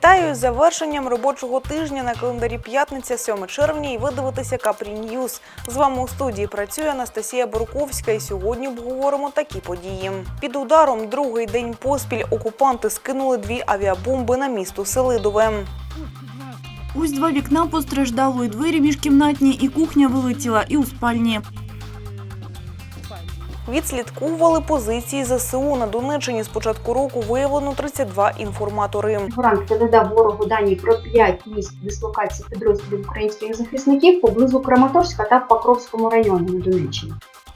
Вітаю з завершенням робочого тижня на календарі п'ятниця, 7 червня, і ви дивитеся Капрі Ньюз. З вами у студії працює Анастасія Бурковська. І сьогодні обговоримо такі події. Під ударом другий день поспіль окупанти скинули дві авіабомби на місто Селидове. Ось два вікна постраждало, і двері міжкімнатні, і кухня вилетіла, і у спальні. Відслідковували позиції ЗСУ на Донеччині. З початку року виявлено 32 інформатори. Франк надав ворогу дані про 5 місць дислокації підрозділів українських захисників поблизу Краматорська та Покровському районі на Донеччині.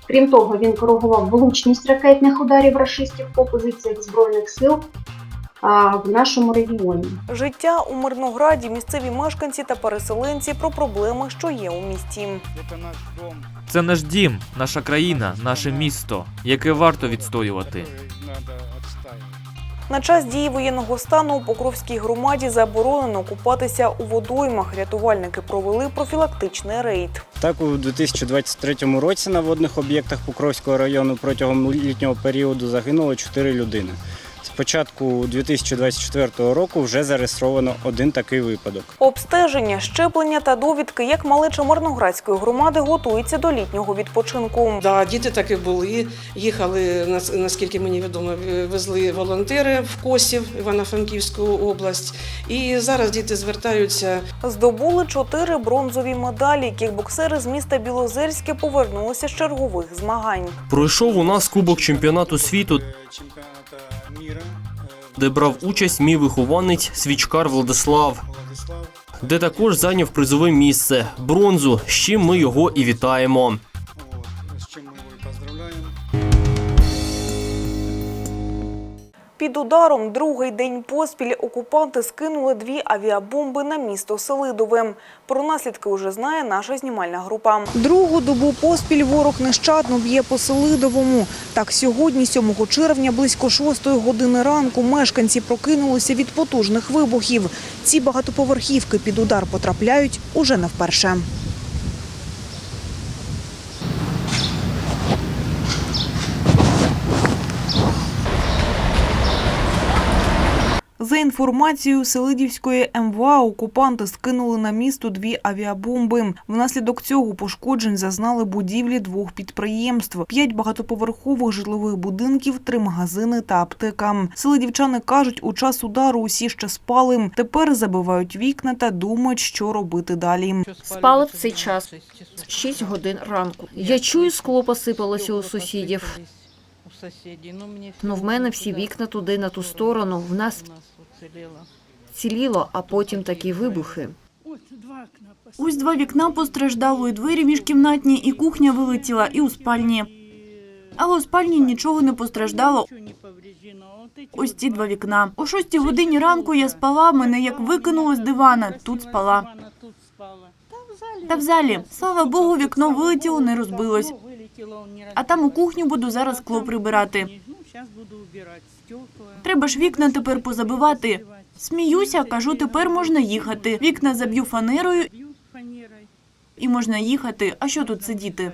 Крім того, він коригував влучність ракетних ударів рашистів по позиціях збройних сил в нашому регіоні. Життя у Мирнограді, місцеві мешканці та переселенці про проблеми, що є у місті. Это наш дом. Це наш дім, наша країна, наше місто, яке варто відстоювати. На час дії воєнного стану у Покровській громаді заборонено купатися у водоймах. Рятувальники провели профілактичний рейд. Так, у 2023 році на водних об'єктах Покровського району протягом літнього періоду загинуло 4 людини. З початку 2024 року вже зареєстровано один такий випадок. Обстеження, щеплення та довідки, як малеча Мирноградської громади готується до літнього відпочинку. Да, діти так і були. Їхали, нас- наскільки мені відомо, везли волонтери в Косів, Івано-Франківську область. І зараз діти звертаються Здобули чотири бронзові медалі. Кікбоксери з міста Білозерське повернулися з чергових змагань. Пройшов у нас Кубок чемпіонату світу, де брав участь мій вихованець Свічкар Владислав, де також зайняв призове місце бронзу, з чим ми його і вітаємо. Під ударом другий день поспіль окупанти скинули дві авіабомби на місто Селидове. Про наслідки уже знає наша знімальна група. Другу добу поспіль ворог нещадно б'є по Селидовому. Так сьогодні, 7 червня, близько 6 години ранку, мешканці прокинулися від потужних вибухів. Ці багатоповерхівки під удар потрапляють уже не вперше. За інформацією Селидівської МВА, окупанти скинули на місто дві авіабомби. Внаслідок цього пошкоджень зазнали будівлі двох підприємств: п'ять багатоповерхових житлових будинків, три магазини та аптека. Селидівчани кажуть, у час удару усі ще спали. Тепер забивають вікна та думають, що робити далі. Спали в цей час 6 годин ранку. Я чую, скло посипалося у сусідів. Ну, в мене всі вікна туди, на ту сторону. В нас ціліло, а потім такі вибухи. Ось два вікна постраждало, і двері міжкімнатні, і кухня вилетіла, і у спальні. Але у спальні нічого не постраждало. Ось ці два вікна. О шостій годині ранку я спала, мене як викинуло з дивана. Тут спала. Та в залі, слава Богу, вікно вилетіло, не розбилось. А там у кухню буду зараз скло прибирати. Треба ж вікна тепер позабивати. Сміюся, кажу, тепер можна їхати. Вікна заб'ю фанерою і можна їхати. А що тут сидіти?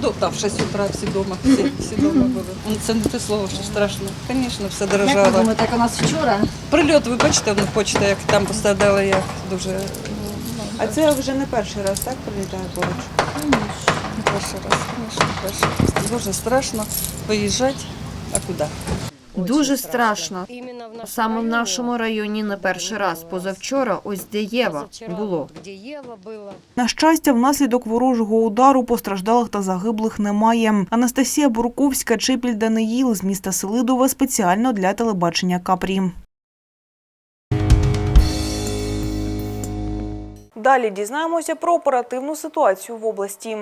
До, да, в 6 утра всі вдома, всі, всі вдома були. Ну, Це не те слово, що страшно. Звісно, все дорожало. так у нас вчора? Прильот, ви бачите, ну, хочете, як там пострадали, як дуже А це вже не перший раз, так прилітає поруч. не перший раз, звісно, перший. Дуже страшно виїжджати, а куди? Дуже страшно. Саме в нашому районі не перший раз. Позавчора, ось де Єва було. На щастя, внаслідок ворожого удару постраждалих та загиблих немає. Анастасія Бурковська, Чепіль Даниїл з міста Селидове спеціально для телебачення Капрі. Далі дізнаємося про оперативну ситуацію в області.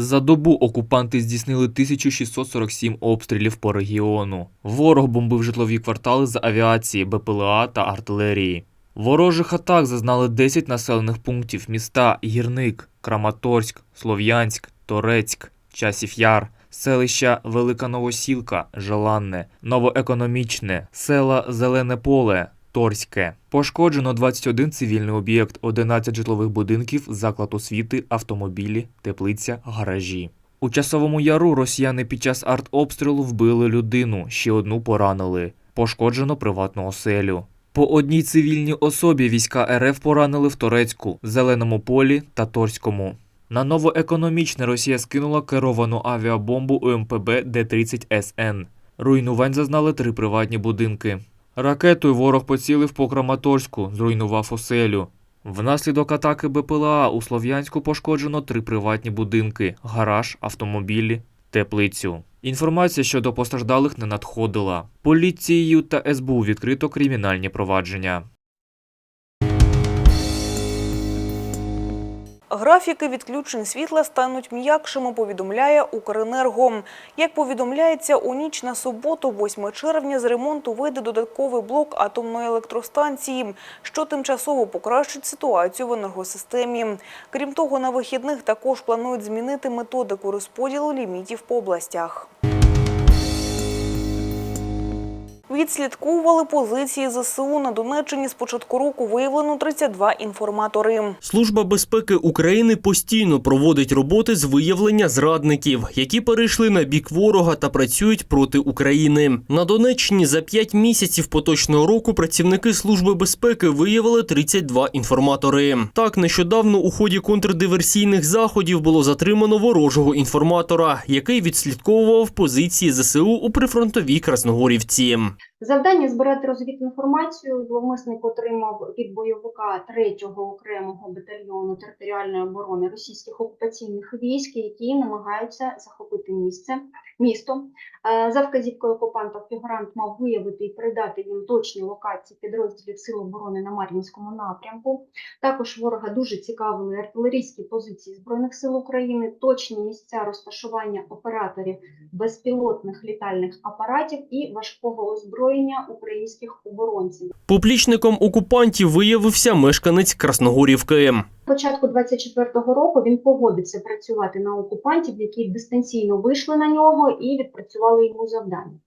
За добу окупанти здійснили 1647 обстрілів по регіону. Ворог бомбив житлові квартали з авіації, БПЛА та артилерії. Ворожих атак зазнали 10 населених пунктів міста Гірник, Краматорськ, Слов'янськ, Торецьк, Часів Яр, селища Велика Новосілка, Желанне, Новоекономічне, села Зелене Поле, Торське. Пошкоджено 21 цивільний об'єкт, 11 житлових будинків, заклад освіти, автомобілі, теплиця, гаражі. У часовому яру росіяни під час артобстрілу вбили людину, ще одну поранили. Пошкоджено приватну оселю. По одній цивільній особі війська РФ поранили в Торецьку, Зеленому полі та Торському. На новоекономічне Росія скинула керовану авіабомбу УМПБ Д-30 СН. Руйнувань зазнали три приватні будинки. Ракетою ворог поцілив по Краматорську, зруйнував оселю. Внаслідок атаки БПЛА у Слов'янську пошкоджено три приватні будинки, гараж, автомобілі, теплицю. Інформація щодо постраждалих не надходила. Поліцією та СБУ відкрито кримінальні провадження. Графіки відключень світла стануть м'якшими, повідомляє Укренерго. Як повідомляється, у ніч на суботу, 8 червня, з ремонту вийде додатковий блок атомної електростанції, що тимчасово покращить ситуацію в енергосистемі. Крім того, на вихідних також планують змінити методику розподілу лімітів по областях. Відслідковували позиції ЗСУ на Донеччині. З початку року виявлено 32 інформатори. Служба безпеки України постійно проводить роботи з виявлення зрадників, які перейшли на бік ворога та працюють проти України. На Донеччині за 5 місяців поточного року працівники служби безпеки виявили 32 інформатори. Так, нещодавно у ході контрдиверсійних заходів було затримано ворожого інформатора, який відслідковував позиції ЗСУ у прифронтовій Красногорівці. Завдання збирати розвідінформацію зловмисник отримав від бойовика 3-го окремого батальйону територіальної оборони російських окупаційних військ, які намагаються захопити місце місто. Е, За вказівкою окупанта фігурант мав виявити і передати їм точні локації підрозділів Сил оборони на Мар'їнському напрямку. Також ворога дуже цікавили артилерійські позиції Збройних сил України, точні місця розташування операторів безпілотних літальних апаратів і важкого озброєння українських оборонців. Поплічником окупантів виявився мешканець Красногорівки. Початку 24-го року він погодився працювати на окупантів, які дистанційно вийшли на нього і відпрацювали йому завдання.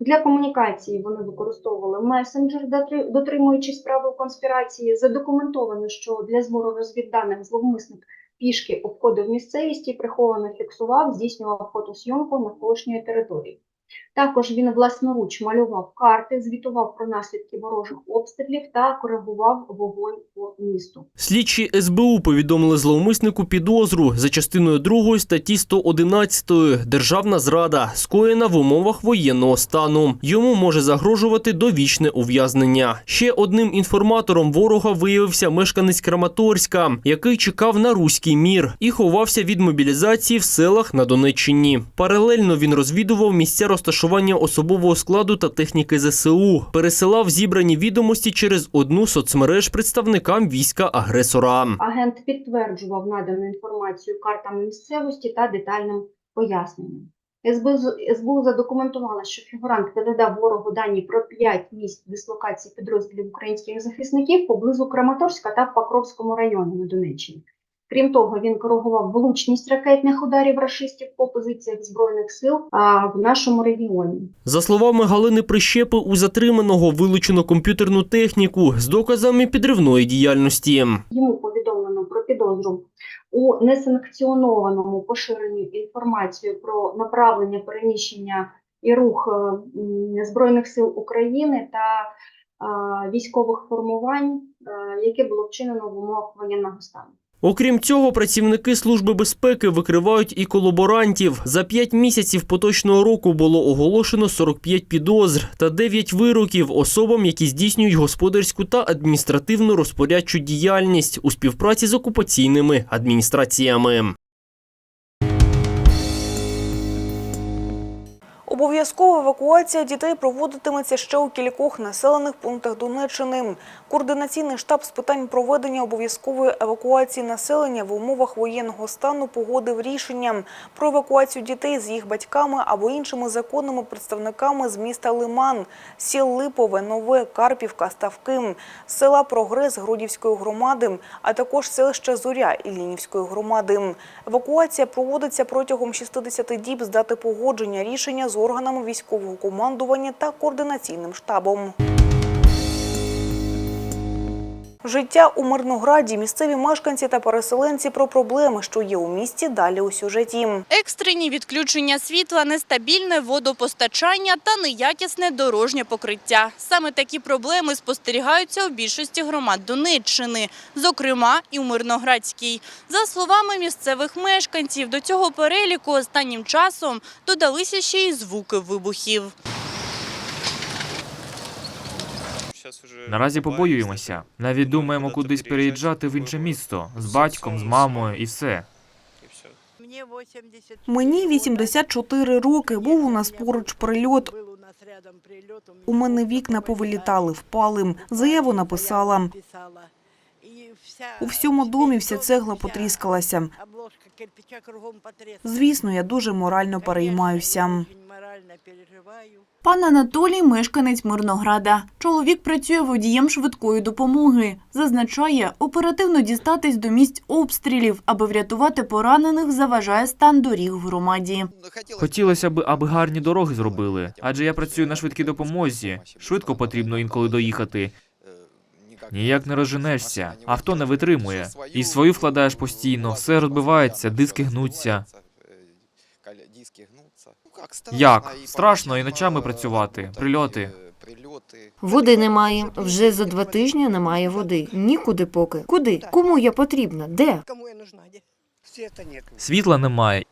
Для комунікації вони використовували месенджер, дотримуючись правил конспірації. Задокументовано, що для збору розвідданих зловмисник пішки обходив місцевість і приховано фіксував, здійснював фотосйомку навколишньої території. Також він власноруч малював карти, звітував про наслідки ворожих обстрілів та коригував вогонь по місту. Слідчі СБУ повідомили зловмиснику підозру за частиною 2 статті 111 «Державна зрада, скоєна в умовах воєнного стану». Йому може загрожувати довічне ув'язнення. Ще одним інформатором ворога виявився мешканець Краматорська, який чекав на руський мір і ховався від мобілізації в селах на Донеччині. Паралельно він розвідував місця розташування особового складу та техніки ЗСУ, пересилав зібрані відомості через одну соцмереж представникам війська агресора. Агент підтверджував надану інформацію картами місцевості та детальним поясненням. СБУ, задокументувала, що фігурант передав ворогу дані про 5 місць дислокації підрозділів українських захисників поблизу Краматорська та Покровському районі на Донеччині. Крім того, він коригував влучність ракетних ударів рашистів по позиціях збройних сил а, в нашому регіоні. За словами Галини Прищепи, у затриманого вилучено комп'ютерну техніку з доказами підривної діяльності. Йому повідомлено про підозру у несанкціонованому поширенні інформації про направлення переміщення і рух е, Збройних сил України та е, військових формувань, е, яке було вчинено в умовах воєнного стану. Окрім цього, працівники Служби безпеки викривають і колаборантів. За п'ять місяців поточного року було оголошено 45 підозр та 9 вироків особам, які здійснюють господарську та адміністративну розпорядчу діяльність у співпраці з окупаційними адміністраціями. Обов'язкова евакуація дітей проводитиметься ще у кількох населених пунктах Донеччини. Координаційний штаб з питань проведення обов'язкової евакуації населення в умовах воєнного стану погодив рішення про евакуацію дітей з їх батьками або іншими законними представниками з міста Лиман, сіл Липове, Нове, Карпівка, Ставки, села Прогрес Грудівської громади, а також селища Зоря Іллінівської громади. Евакуація проводиться протягом 60 діб з дати погодження рішення з органами військового командування та координаційним штабом. Життя у Мирнограді, місцеві мешканці та переселенці про проблеми, що є у місті, далі у сюжеті. Екстрені відключення світла, нестабільне водопостачання та неякісне дорожнє покриття. Саме такі проблеми спостерігаються у більшості громад Донеччини, зокрема і у Мирноградській. За словами місцевих мешканців, до цього переліку останнім часом додалися ще й звуки вибухів. Наразі побоюємося. Навіть думаємо кудись переїжджати в інше місто з батьком, з мамою і все. Мені 84 роки. Був у нас поруч прильот. У мене вікна повилітали, впали. Заяву написала. У всьому домі вся цегла потріскалася. Звісно, я дуже морально переймаюся. Пан Анатолій – мешканець Мирнограда. Чоловік працює водієм швидкої допомоги. Зазначає, оперативно дістатись до місць обстрілів, аби врятувати поранених, заважає стан доріг в громаді. Хотілося б, аби гарні дороги зробили, адже я працюю на швидкій допомозі. Швидко потрібно інколи доїхати. Ніяк не розженешся, авто не витримує. І свою вкладаєш постійно, все розбивається, диски гнуться. Як? Страшно і ночами працювати, прильоти. Води немає. Вже за два тижні немає води. Нікуди поки. Куди? Кому я потрібна? Де? Світла немає.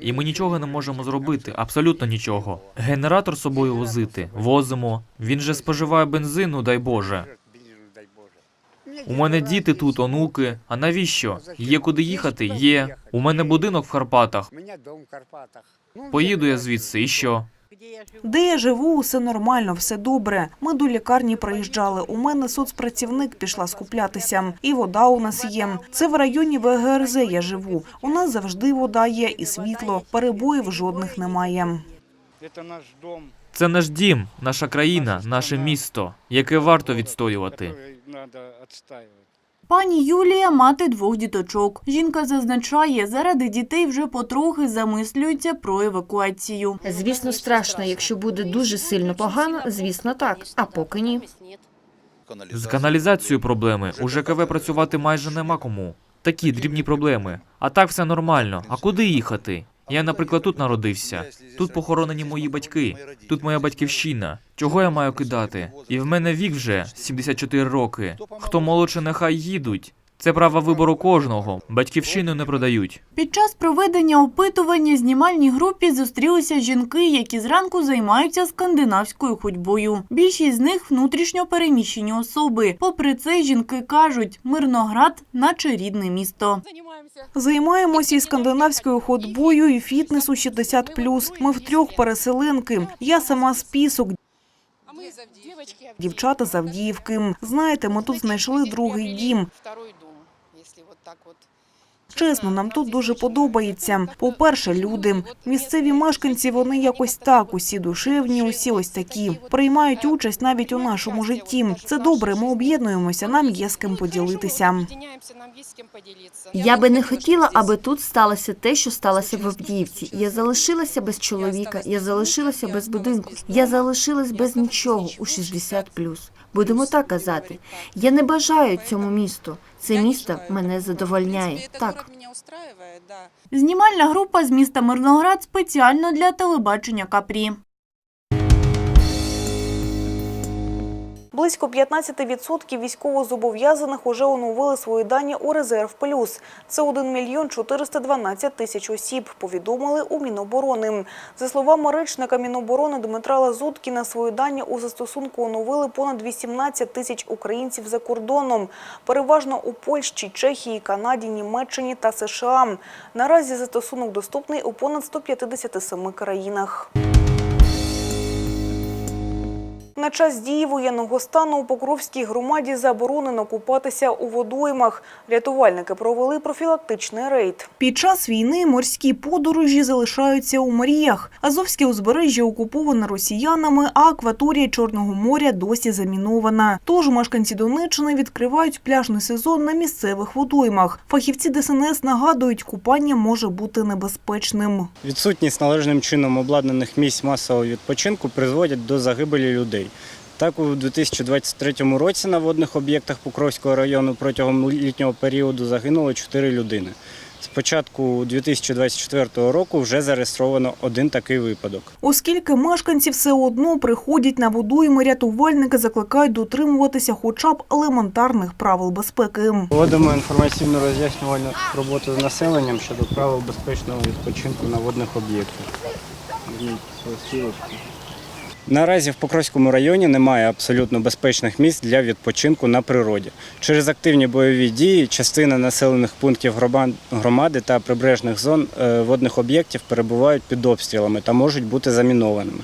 І ми нічого не можемо зробити, абсолютно нічого. Генератор з собою возити, возимо. Він же споживає бензину, дай Боже. У мене діти тут, онуки. А навіщо? Є куди їхати? Є. У мене будинок в Карпатах. Поїду я звідси, і що? Де я живу, усе нормально, все добре. Ми до лікарні приїжджали. У мене соцпрацівник пішла скуплятися. І вода у нас є. Це в районі ВГРЗ я живу. У нас завжди вода є і світло. Перебоїв жодних немає. Это наш дом, Це наш дім, наша країна, наше місто, яке варто відстоювати. Пані Юлія – мати двох діточок. Жінка зазначає, заради дітей вже потрохи замислюється про евакуацію. Звісно, страшно. Якщо буде дуже сильно погано, звісно, так. А поки ні. З каналізацією проблеми. У ЖКВ працювати майже нема кому. Такі дрібні проблеми. А так все нормально. А куди їхати? Я, наприклад, тут народився. Тут похоронені мої батьки. Тут моя батьківщина. Чого я маю кидати? І в мене вік вже 74 роки. Хто молодше, нехай їдуть. Це право вибору кожного. Батьківщину не продають. Під час проведення опитування знімальній групі зустрілися жінки, які зранку займаються скандинавською ходьбою. Більшість з них внутрішньо переміщені особи. Попри це, жінки кажуть, Мирноград – наче рідне місто. Займаємося і скандинавською ходьбою, і фітнесу 60+. Ми втрьох переселенки. Я сама з пісок, дівчата з Авдіївки. Знаєте, ми тут знайшли другий дім. Чесно, нам тут дуже подобається. По-перше, люди. Місцеві мешканці, вони якось так, усі душевні, усі ось такі. Приймають участь навіть у нашому житті. Це добре, ми об'єднуємося, нам є з ким поділитися. Я би не хотіла, аби тут сталося те, що сталося в Авдіївці. Я залишилася без чоловіка, я залишилася без будинку, я залишилась без нічого у 60+. Будемо так казати. Я не бажаю цьому місту. Це місто мене задовольняє. Так. Знімальна група з міста Мирноград спеціально для телебачення Капрі. Близько 15% військовозобов'язаних уже оновили свої дані у резерв плюс. Це 1 мільйон 412 тисяч осіб, повідомили у Міноборони. За словами речника Міноборони Дмитра Лазуткіна, свої дані у застосунку оновили понад 18 тисяч українців за кордоном, переважно у Польщі, Чехії, Канаді, Німеччині та США. Наразі застосунок доступний у понад 157 країнах. На час дії воєнного стану у Покровській громаді заборонено купатися у водоймах. Рятувальники провели профілактичний рейд. Під час війни морські подорожі залишаються у мріях. Азовське узбережжя окуповане росіянами, а акваторія Чорного моря досі замінована. Тож мешканці Донеччини відкривають пляжний сезон на місцевих водоймах. Фахівці ДСНС нагадують, купання може бути небезпечним. Відсутність належним чином обладнаних місць масового відпочинку призводять до загибелі людей Так, у 2023 році на водних об'єктах Покровського району протягом літнього періоду загинуло 4 людини. З початку 2024 року вже зареєстровано один такий випадок. Оскільки мешканці все одно приходять на водойми, рятувальники закликають дотримуватися хоча б елементарних правил безпеки. Проводимо інформаційну роз'яснювальну роботу з населенням щодо правил безпечного відпочинку на водних об'єктах. Наразі в Покровському районі немає абсолютно безпечних місць для відпочинку на природі. Через активні бойові дії частина населених пунктів громади та прибережних зон е, водних об'єктів перебувають під обстрілами та можуть бути замінованими.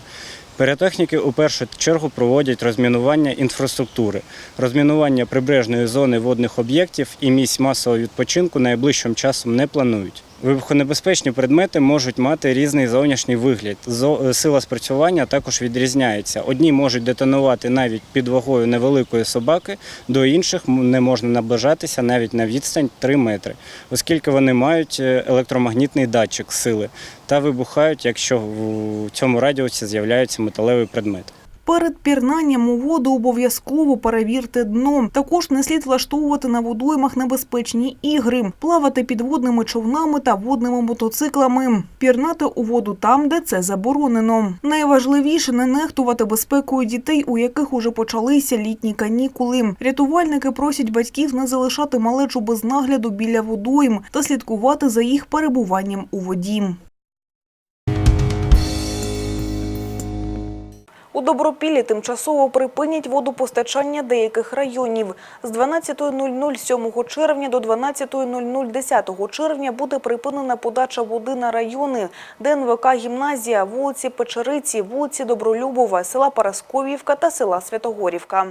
Піротехніки у першу чергу проводять розмінування інфраструктури, розмінування прибережної зони водних об'єктів і місць масового відпочинку найближчим часом не планують. Вибухонебезпечні предмети можуть мати різний зовнішній вигляд. Зо- Сила спрацювання також відрізняється. Одні можуть детонувати навіть під вагою невеликої собаки, до інших не можна наближатися навіть на відстань 3 метри, оскільки вони мають е, електромагнітний датчик сили та вибухають, якщо в цьому радіусі з'являється металевий предмет. Перед пірнанням у воду обов'язково перевірте дно. Також не слід влаштовувати на водоймах небезпечні ігри, плавати підводними човнами та водними мотоциклами, пірнати у воду там, де це заборонено. Найважливіше не нехтувати безпекою дітей, у яких уже почалися літні канікули. Рятувальники просять батьків не залишати малечу без нагляду біля водойм та слідкувати за їх перебуванням у воді. У Добропіллі тимчасово припинять водопостачання деяких районів. З 12.00 7 червня до 12.00 10 червня буде припинена подача води на райони ДНВК «Гімназія», вулиці Печериці, вулиці Добролюбова, села Парасковівка та села Святогорівка.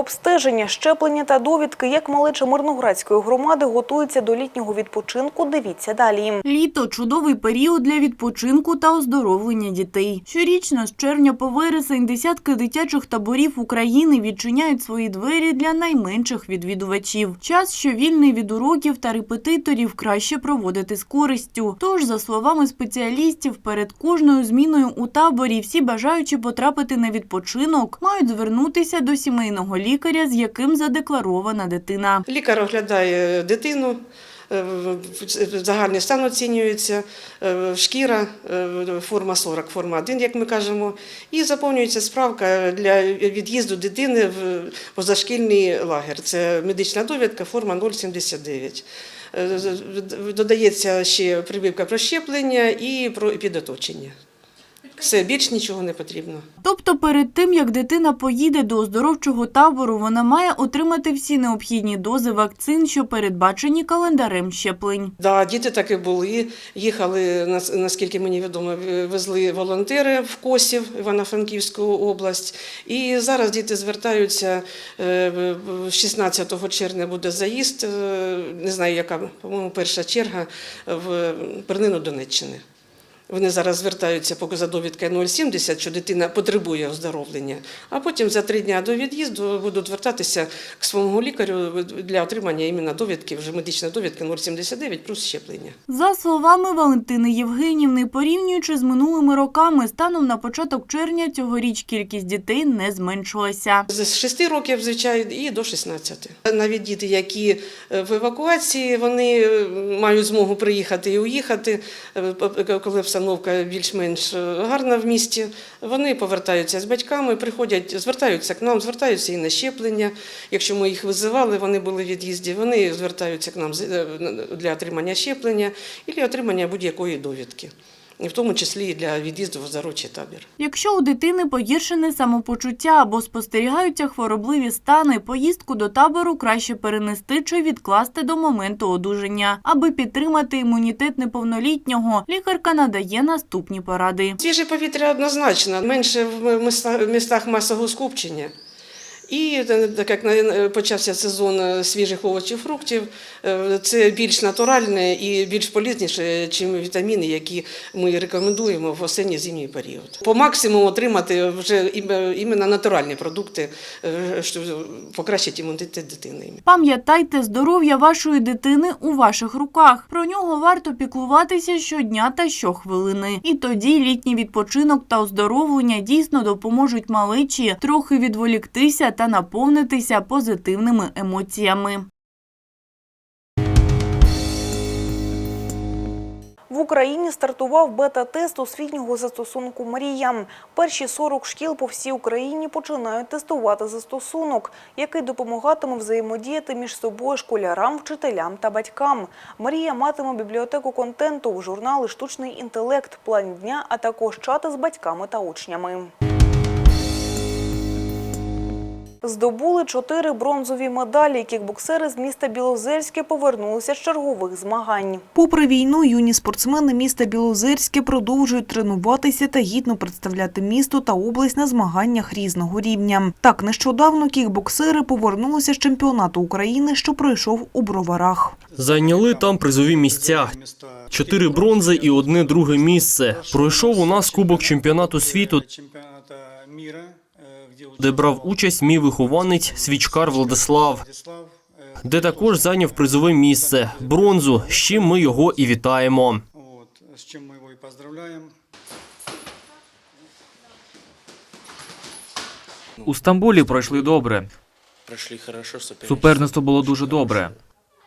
Обстеження, щеплення та довідки, як малеча Мирноградської громади готується до літнього відпочинку, дивіться далі. Літо чудовий період для відпочинку та оздоровлення дітей. Щорічно з червня по вересень десятки дитячих таборів України відчиняють свої двері для найменших відвідувачів. Час, що вільний від уроків та репетиторів, краще проводити з користю. Тож, за словами спеціалістів, перед кожною зміною у таборі всі бажаючі потрапити на відпочинок мають звернутися до сімейного лікаря, з яким задекларована дитина. Лікар оглядає дитину, е, загальний стан оцінюється, е, шкіра, е, форма 40, форма 1, як ми кажемо, і заповнюється справка для від'їзду дитини в позашкільний лагер. Це медична довідка, форма 079. Е, з- з- Додається ще прививка про щеплення і про підоточення. Все, більш нічого не потрібно. Тобто перед тим, як дитина поїде до оздоровчого табору, вона має отримати всі необхідні дози вакцин, що передбачені календарем щеплень. Да, діти так і були. Їхали, нас- наскільки мені відомо, везли волонтери в Косів, Івано-Франківську область. І зараз діти звертаються. е, 16 червня буде заїзд. е, Не знаю, яка, по-моєму, перша черга в Пернину Донеччини. Вони зараз звертаються поки за довідкою 070, що дитина потребує оздоровлення, а потім за три дні до від'їзду будуть звертатися к своєму лікарю для отримання іменно довідки, вже медичної довідки 079 плюс щеплення. За словами Валентини Євгенівни, порівнюючи з минулими роками, станом на початок червня цьогоріч кількість дітей не зменшилася. З 6 років, звичайно, і до 16. Навіть діти, які е, в евакуації, вони е, мають змогу приїхати і уїхати, е, коли обстановка більш-менш е, гарна в місті. Вони повертаються з батьками, приходять, звертаються к нам, звертаються і на щеплення. Якщо ми їх визивали, вони були в від'їзді, вони звертаються к нам е, для отримання щеплення і отримання будь-якої довідки, і в тому числі і для від'їзду в оздоровчий табір. Якщо у дитини погіршене самопочуття або спостерігаються хворобливі стани, поїздку до табору краще перенести чи відкласти до моменту одужання. Аби підтримати імунітет неповнолітнього, лікарка надає наступні поради. Свіже повітря однозначно, менше в містах масового скупчення. І е, так як на- почався сезон е, свіжих овочів, фруктів, е, це більш натуральне і більш полізніше, ніж вітаміни, які ми рекомендуємо в осінньо-зимній період. По максимуму отримати вже іменно натуральні продукти, е, щоб покращити імунітет дитини. Пам'ятайте, здоров'я вашої дитини у ваших руках. Про нього варто піклуватися щодня та щохвилини. І тоді літній відпочинок та оздоровлення дійсно допоможуть малечі трохи відволіктися та наповнитися позитивними емоціями. В Україні стартував бета-тест освітнього застосунку «Мрія». Перші 40 шкіл по всій Україні починають тестувати застосунок, який допомагатиме взаємодіяти між собою школярам, вчителям та батькам. «Мрія» матиме бібліотеку контенту, журнали «Штучний інтелект», план дня, а також чати з батьками та учнями. Здобули чотири бронзові медалі. Кікбоксери з міста Білозерське повернулися з чергових змагань. Попри війну, юні спортсмени міста Білозерське продовжують тренуватися та гідно представляти місто та область на змаганнях різного рівня. Так, нещодавно кікбоксери повернулися з чемпіонату України, що пройшов у Броварах. Зайняли там призові місця. Чотири бронзи і одне друге місце. Пройшов у нас кубок чемпіонату світу, де брав участь мій вихованець Свічкар Владислав, де також зайняв призове місце бронзу, з чим ми його і вітаємо. От, з чим ми його і поздравляємо. У Стамбулі пройшли добре. Прошли хорошо, соперничество. Суперництво було дуже добре.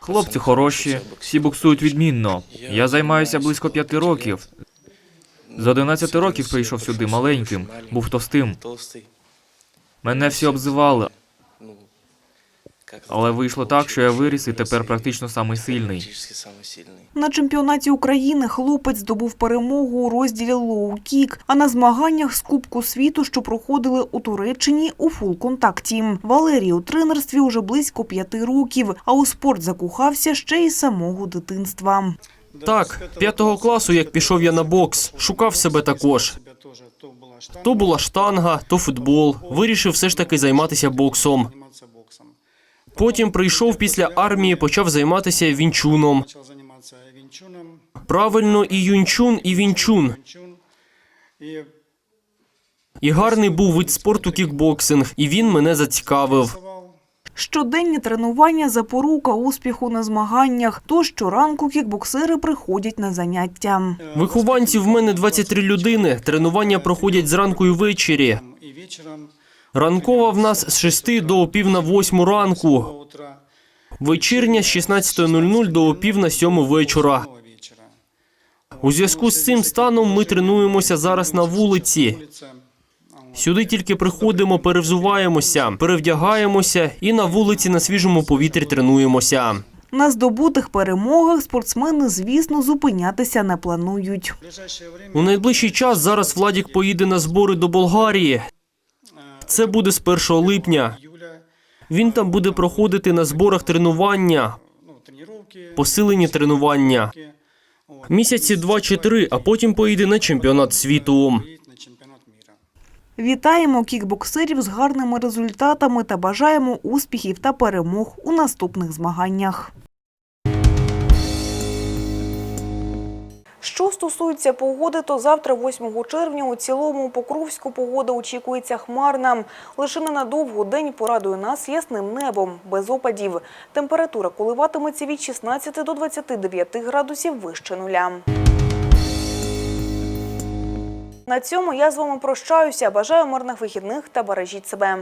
Хлопці хороші, всі боксують відмінно. Я займаюся близько п'яти років. З 11 років прийшов сюди маленьким, був товстим. Толстый. Мене всі обзивали, Ну, как але вийшло так, що я виріс і тепер практично самий сильний. Практически самый сильный. На чемпіонаті України хлопець здобув перемогу у розділі лоу-кік, а на змаганнях з Кубку світу, що проходили у Туреччині, у фул-контакті. Валерій у тренерстві уже близько п'яти років, а у спорт закохався ще й з самого дитинства. Так, п'ятого класу, як пішов я на бокс, шукав себе також. То була штанга, то футбол. Вирішив все ж таки займатися боксом. Потім прийшов після армії, почав займатися вінчуном. Правильно, і юнчун, і вінчун. І гарний був вид спорту кікбоксинг, і він мене зацікавив. Щоденні тренування – запорука успіху на змаганнях, тож щоранку кікбоксери приходять на заняття. Вихованців в мене 23 людини. Тренування проходять зранку і ввечері. Ранкова в нас з 6 до пів на 8 ранку. Вечірня з 16.00 до пів на 7 вечора. до вечора. У зв'язку з цим станом ми тренуємося зараз на вулиці. Сюди тільки приходимо, перевзуваємося, перевдягаємося і на вулиці на свіжому повітрі тренуємося. На здобутих перемогах спортсмени, звісно, зупинятися не планують. У найближчий час зараз Владік поїде на збори до Болгарії. Це буде з 1 липня. Він там буде проходити на зборах тренування, ну, посилені тренування. Місяці два чи три, а потім поїде на чемпіонат світу. Поїдь на чемпіонат міра. Вітаємо кікбоксерів з гарними результатами та бажаємо успіхів та перемог у наступних змаганнях. Що стосується погоди, то завтра, 8 червня, у цілому Покровську погода очікується хмарна. Лише ненадовго день порадує нас ясним небом, без опадів. Температура коливатиметься від 16 до 29 градусів вище нуля. На цьому я з вами прощаюся. Бажаю мирних вихідних та бережіть себе.